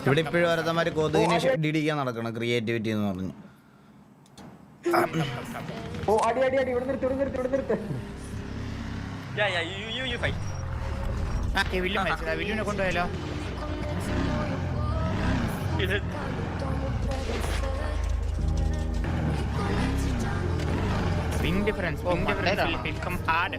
ഇവിടെ ഇപ്പോഴും ഓരോരുത്തന്മാര് കൊതുകിനെ ഡിഡിക്കാൻ നടക്കണം ക്രിയേറ്റിവിറ്റി എന്ന് പറഞ്ഞു. ഓ അടി അടി അടി ഇവിടെ നിർത്തി ഇവിടെ നിർത്തി ഇവിടെ നിർത്തി. Yeah, yeah, you, you, you fight. ആ വില്ലു മരിച്ചതാ. വില്ലുവിനെ കൊണ്ടുപോയാലോ? Is it? Wing difference wing difference become hard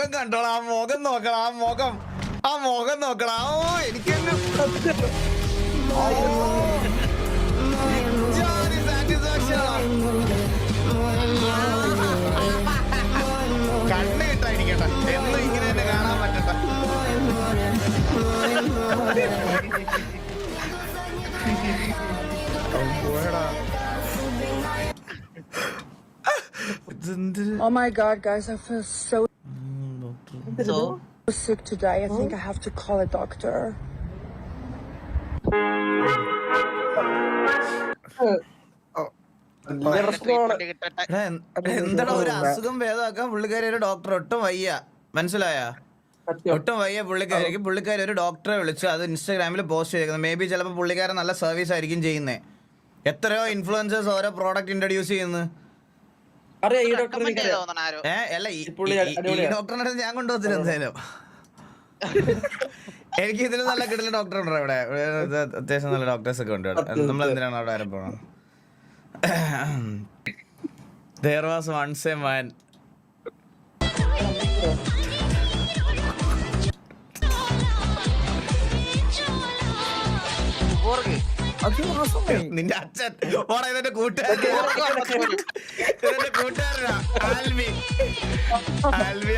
മുഖം കണ്ടോളാം ആ മുഖം നോക്കണം ആ മുഖം ആ മുഖം നോക്കണം. ഓ എനിക്ക് കണ്ണ് കിട്ടായിരിക്കട്ടെ എന്നും ഇങ്ങനെ തന്നെ കാണാൻ പറ്റട്ടെ. Oh my god, guys, I feel so So, sick today. I think I have to call a doctor. എന്താണ് എന്ത്- ഒരു അസുഖം ഭേദമാക്കാൻ പുള്ളിക്കാരി ഒരു ഡോക്ടർ ഒട്ടും വയ്യ. മനസ്സിലായ? ഒട്ടും വയ്യ പുള്ളിക്കാരിക്ക്. പുള്ളിക്കാരി ഒരു ഡോക്ടറെ വിളിച്ചു അത് ഇൻസ്റ്റാഗ്രാമിൽ പോസ്റ്റ് ചെയ്തേക്കുന്നത് മേ ബി ചിലപ്പോൾ പുള്ളിക്കാരൻ നല്ല സർവീസ് ആയിരിക്കും ചെയ്യുന്നത് എത്രയോ ഇൻഫ്ലുവൻസേഴ്സ് ഓരോ പ്രോഡക്റ്റ് ഇൻട്രൊഡ്യൂസ് ചെയ്യുന്നു. അറിയാം ഈ ഡോക്ടറെ അല്ല ഈ ഞാൻ എന്തായാലും. എനിക്ക് ഇതിന് നല്ല കിട്ടുന്ന ഡോക്ടർ ഉണ്ടോ ഇവിടെ? അത്യാവശ്യം നല്ല ഡോക്ടേഴ്സ് ഒക്കെ ഉണ്ട് ഇവിടെ. നമ്മൾ എന്തിനാണ് അവിടെ വരെ പോകണം There വൺസ് once മാൻ. നിന്റെ അച്ഛൻ. ഓടാ ഇതെന്റെ കൂട്ടുകാരൻ ബോർഗ് ഇതെന്റെ കൂട്ടുകാരനാ. ആൽവി. ആൽവി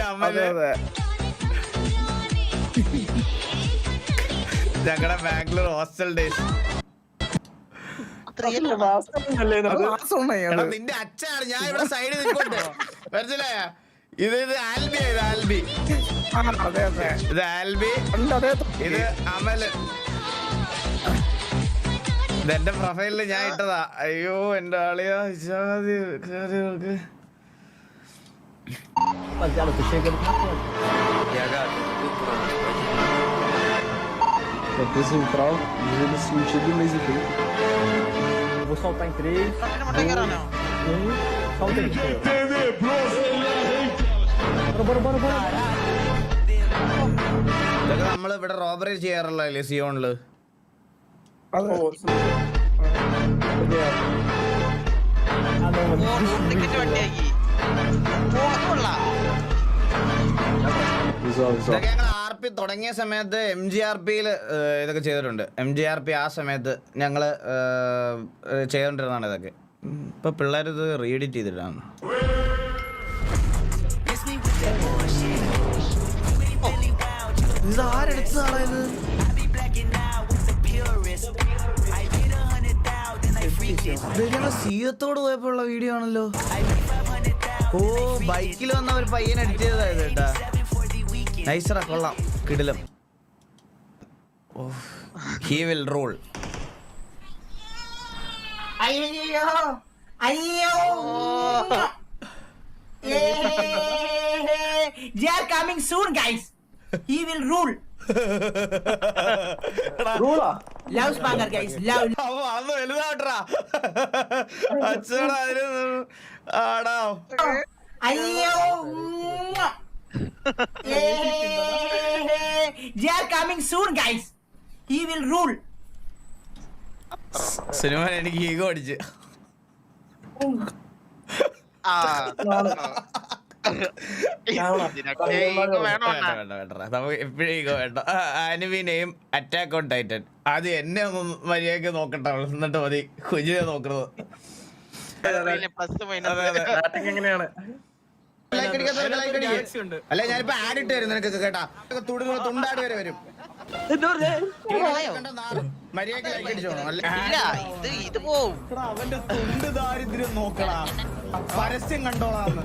ഞങ്ങളുടെ ബാംഗ്ലൂർ ഹോസ്റ്റൽ ഡേയ്സ്. എടാ നിന്റെ അച്ഛനാണ്. ഞാൻ ഇവിടെ സൈഡിൽ നിൽക്കോട്ടെ മനസ്സിലായ? ഇത് ഇത് ആൽബി ഇത് ആൽബി. ഇത് ആൽബി. ഇത് അമൽ എന്റെ പ്രൊഫൈലിൽ ഞാൻ ഇട്ടതാ. അയ്യോ എന്റെ ആളിയാക്ക് നമ്മളിവിടെ റോബറി ചെയ്യാറുള്ള സിയോണിൽ? വണ്ടിയാക്കി. ഇതൊക്കെ ഞങ്ങൾ ആർ പി തുടങ്ങിയ സമയത്ത് എം ജി ആർ പിയിൽ ഇതൊക്കെ ചെയ്തിട്ടുണ്ട്. എം ജി ആർ പി ആ സമയത്ത് ഞങ്ങൾ ചെയ്തോണ്ടിരുന്നതാണ് ഇതൊക്കെ. ഇപ്പൊ പിള്ളേർ ഇത് റീഡിറ്റ് ചെയ്തിട്ടാണ്. ഇത് ആരെടുത്തതാണോ ഇത്? ഇത് ഞങ്ങൾ സീയത്തോട് പോയപ്പോഴുള്ള വീഡിയോ ആണല്ലോ? ഓ ബൈക്കിൽ വന്ന ഒരു പയ്യൻ എഡിറ്റ് ചെയ്തതായത് കേട്ടാ. നൈസറാ കൊള്ളാം. കിടിലം. ഹി വിൽ റൂൾ അയ്യോ അയ്യോ. they are coming soon guys. He will rule. Rula! Love spanker guys love അന്ന് വലുതാവട്ടാ അച്ഛടാ അതിന് ആടാ അയ്യോ they are coming soon guys he will rule cinema എനിക്ക് ഈഗോ അടിച്ച് ആ ആനിമിനെയും അറ്റാക്ക് ഓൺ ടൈറ്റൻ അത് എന്നെ ഒന്ന് മര്യാദയ്ക്ക് നോക്കട്ടെ എന്നിട്ട് മതി. കുഞ്ഞിനെ നോക്കുന്നത്. അല്ല ഞാനിപ്പോ ആഡ് ഇട്ട് വരും നിനക്ക് കേട്ടാ. തുടുകൾ തുണ്ടാട് വരെ വരും. മര്യാദ ലൈക്ക് അടിച്ചോണം അവന്റെ തുണ്ട് ദാരിദ്ര്യം നോക്കടാ. പരസ്യം കണ്ടോളാന്ന്.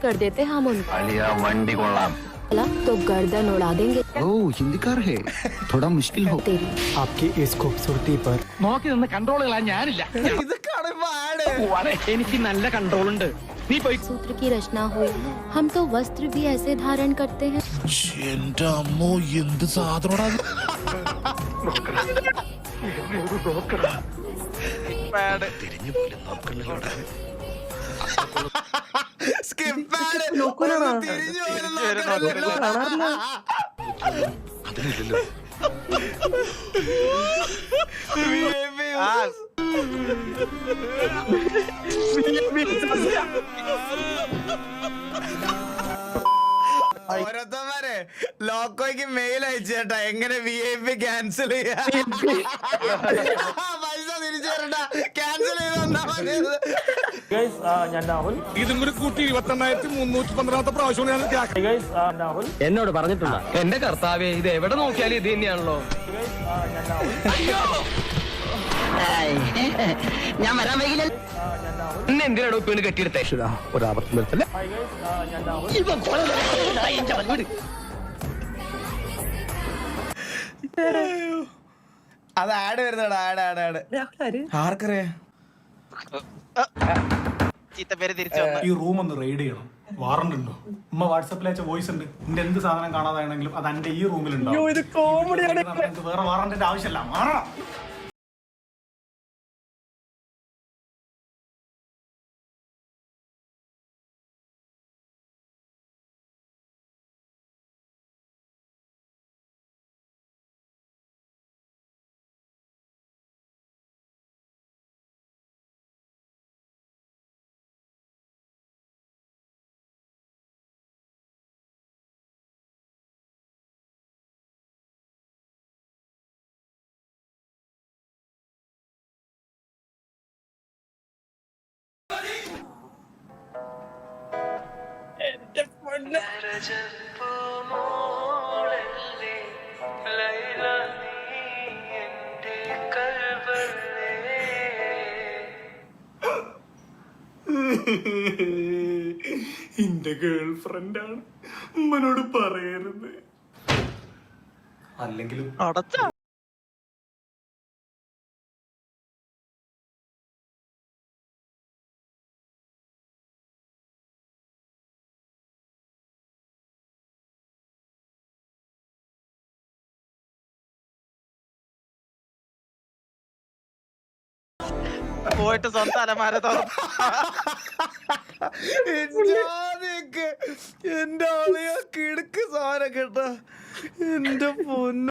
कर देते हम उनको വണ്ടി കൊള്ളാം बोला तो गर्दन उड़ा देंगे ഓ ഹിന്ദിക്കാർ ഹേ थोड़ा मुश्किल हो तेरी आपकी इस खूबसूरती पर നോക്കി നിന്ന് കൺട്രോൾ കളയാൻ ഞാനില്ല ഇതൊക്കെയാണ് ഇപ്പൊ ആഡ് എനിക്ക് നല്ല കൺട്രോൾ ഉണ്ട് നീ പോയി सूत्र की रचना हुई है हम तो वस्त्र भी ऐसे धारण करते हैं പാഡ് സ്കിപ്പ് ആഡ് തിരിഞ്ഞു പോലും നോക്കണില്ല. ആ ഓരോരുത്തന്മാരെ ലോക്കോയ്ക്ക് മെയിൽ അയച്ചേട്ടാ എങ്ങനെ വി ഐ പി ക്യാൻസൽ ചെയ്യാ? തിരിച്ചു തരണ്ട ക്യാൻസൽ ചെയ്ത് തന്നാ മതി. ഞാൻ രാഹുൽ. ഇതും കൂടി കൂട്ടി ഇരുപത്തി എണ്ണായിരത്തി മുന്നൂറ്റി പന്ത്രണ്ടാമത്തെ പ്രാവശ്യമാണ് ഞാൻ ഞാൻ രാഹുൽ. എന്നോട് പറഞ്ഞിട്ടുണ്ട് എന്റെ കർത്താവേ ഇത് എവിടെ നോക്കിയാലും ഇത് തന്നെയാണല്ലോ. ഞാൻ രാഹുൽ. ഞാൻ വരാൻ വൈകില്ല. എന്നെ എന്തിനാടോ ഇപ്പൊ കെട്ടിയെടുത്തേ? ഒരു ആപത്തും വരുത്തല്ലേ? ഞാൻ രാഹുൽ. അത് ആഡ് വരുന്നടാ ആഡ് ആഡ് ആഡ് ആർക്കറിയാ? ഈ റൂം ഒന്ന് റെയ്ഡ് ചെയ്യണം. വാറണ്ട് ഉണ്ടോ? ഉമ്മ വാട്സപ്പിൽ അയച്ച വോയിസ് ഉണ്ട്. നിന്റെ എന്ത് സാധനം കാണാതാണെങ്കിലും അത് എന്റെ ഈ റൂമിലുണ്ടാവും ഇത് കോമഡിയാണ് വേറെ വാറണ്ടിന്റെ ആവശ്യമില്ല. മാറണം എന്റെ ഗേൾ ഫ്രണ്ടാണ് ഉമ്മനോട് പറയരുത്. അല്ലെങ്കിലും അടച്ച. പോയിട്ട് സ്വന്തം അലമാര എന്റെ ആളിയാ കിടക്ക് സാധനം കേട്ടാ. എന്റെ പൊന്നു.